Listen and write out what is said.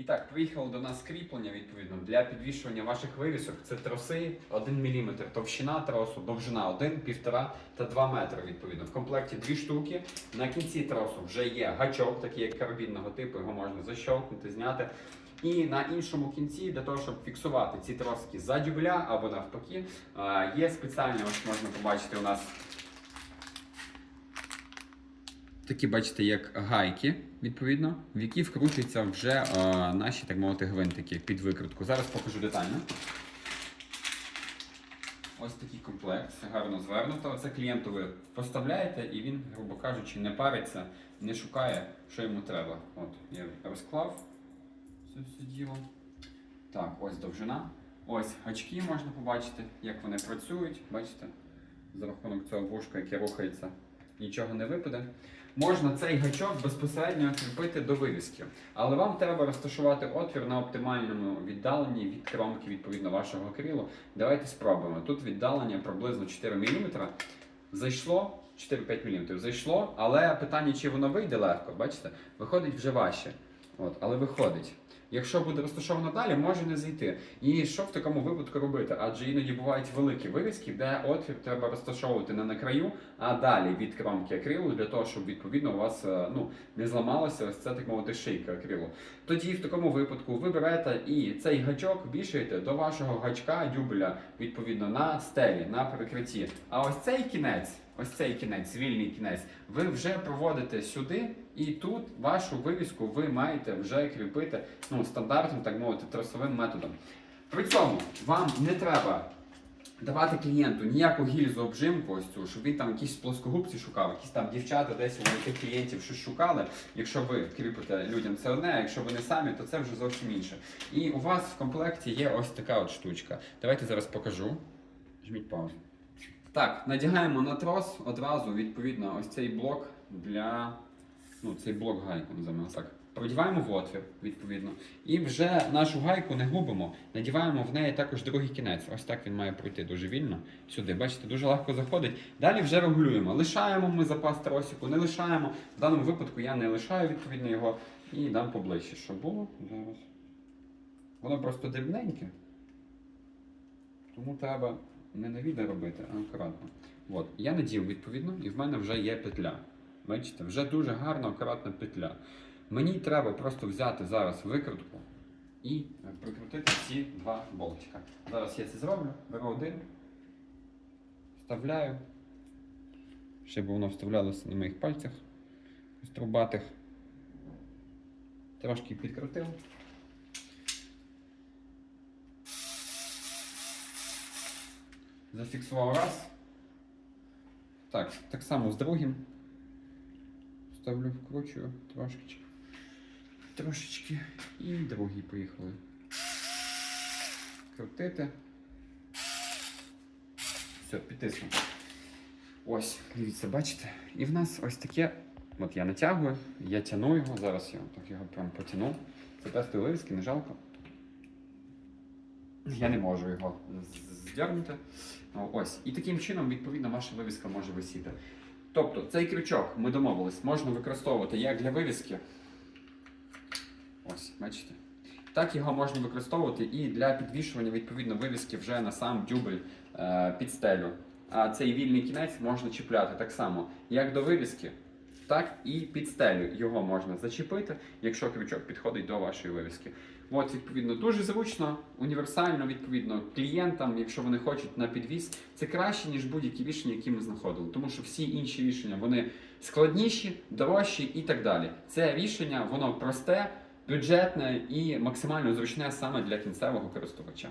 І так, приїхало до нас кріплення відповідно для підвішування ваших вивісок. Це троси 1 мм, товщина тросу, довжина 1, 1,5 та 2 метри. Відповідно. В комплекті дві штуки. На кінці тросу вже є гачок, такий як карабінного типу, його можна защелкнути, зняти. І на іншому кінці, для того, щоб фіксувати ці троски за дюбеля або навпаки, е, є спеціальні, ось можна побачити у нас такі, бачите, як гайки, відповідно, в які вкручуються вже е, наші, так мовити, гвинтики під викрутку. Зараз покажу детально. Ось такий комплект, гарно звернуто. Це клієнту ви поставляєте, і він, грубо кажучи, не париться, не шукає, що йому треба. От, я розклав це все діло. Так, ось довжина. Ось гачки можна побачити, як вони працюють. Бачите? За рахунок цього вушка, яке рухається, нічого не випаде. Можна цей гачок безпосередньо кріпити до вивіски, але вам треба розташувати отвір на оптимальному віддаленні від кромки відповідно вашого крилу. Давайте спробуємо. Тут віддалення приблизно 4 мм. Зайшло 4-5 мм. Зайшло, але питання, чи воно вийде легко, бачите, виходить вже важче. От, але виходить. Якщо буде розташовано далі, може не зайти. І що в такому випадку робити? Адже іноді бувають великі вивіски, де отвір треба розташовувати не на краю, а далі від кромки акрилу, для того, щоб відповідно у вас е, ну, не зламалося ось це так мовити шийка акрилу. Тоді в такому випадку ви берете і цей гачок вішаєте до вашого гачка дюбеля відповідно на стелі, на перекритті. А ось цей кінець. Ось цей кінець, вільний кінець, ви вже проводите сюди, і тут вашу вивіску ви маєте вже кріпити ну, стандартним, так мовити, тросовим методом. При цьому вам не треба давати клієнту ніяку гільзу обжимку, ось цю, щоб він там якісь плоскогубці шукав, якісь там дівчата десь у тих клієнтів щось шукали. Якщо ви кріпите людям це одне, а якщо ви не самі, то це вже зовсім інше. І у вас в комплекті є ось така от штучка. Давайте зараз покажу. Жміть паузу. Так, надягаємо на трос одразу, відповідно, ось цей блок для. Ну, цей блок гайку називаємо так. Продіваємо в отвір, відповідно. І вже нашу гайку не губимо, надіваємо в неї також другий кінець. Ось так він має пройти дуже вільно. Сюди, бачите, дуже легко заходить. Далі вже регулюємо. Лишаємо ми запас тросику, не лишаємо. В даному випадку я не лишаю відповідно його і дам поближче, щоб було зараз. Воно просто дрібненьке. Тому треба не на відео робити, а акуратно. От, я надів відповідно, і в мене вже є петля. Бачите, вже дуже гарна, акуратна петля. Мені треба просто взяти зараз викрутку і е, прикрутити ці два болтика. Зараз я це зроблю, беру один, вставляю, щоб воно вставлялося на моїх пальцях струбатих. Трошки підкрутив. Зафіксував раз. Так, так само з другим. Ставлю, вкручую трошечки. Трошечки. І другий поїхали. Крутити. Все, підтиснув. Ось, дивіться, бачите? І в нас ось таке. От я натягую, я тяну його, зараз я так його прям потяну. Це тестові вивіски, не жалко. Я не можу його з- здернути. Ось. І таким чином, відповідно, ваша вивіска може висіти. Тобто, цей крючок, ми домовились, можна використовувати як для вивіски. Ось, бачите. Так його можна використовувати і для підвішування відповідно вивіски вже на сам дюбель е, під стелю. А цей вільний кінець можна чіпляти так само, як до вивіски, так і під стелю. Його можна зачепити, якщо крючок підходить до вашої вивіски. От, відповідно, дуже зручно, універсально, відповідно, клієнтам, якщо вони хочуть на підвіз, це краще, ніж будь-які рішення, які ми знаходили. Тому що всі інші рішення вони складніші, дорожчі і так далі. Це рішення, воно просте, бюджетне і максимально зручне саме для кінцевого користувача.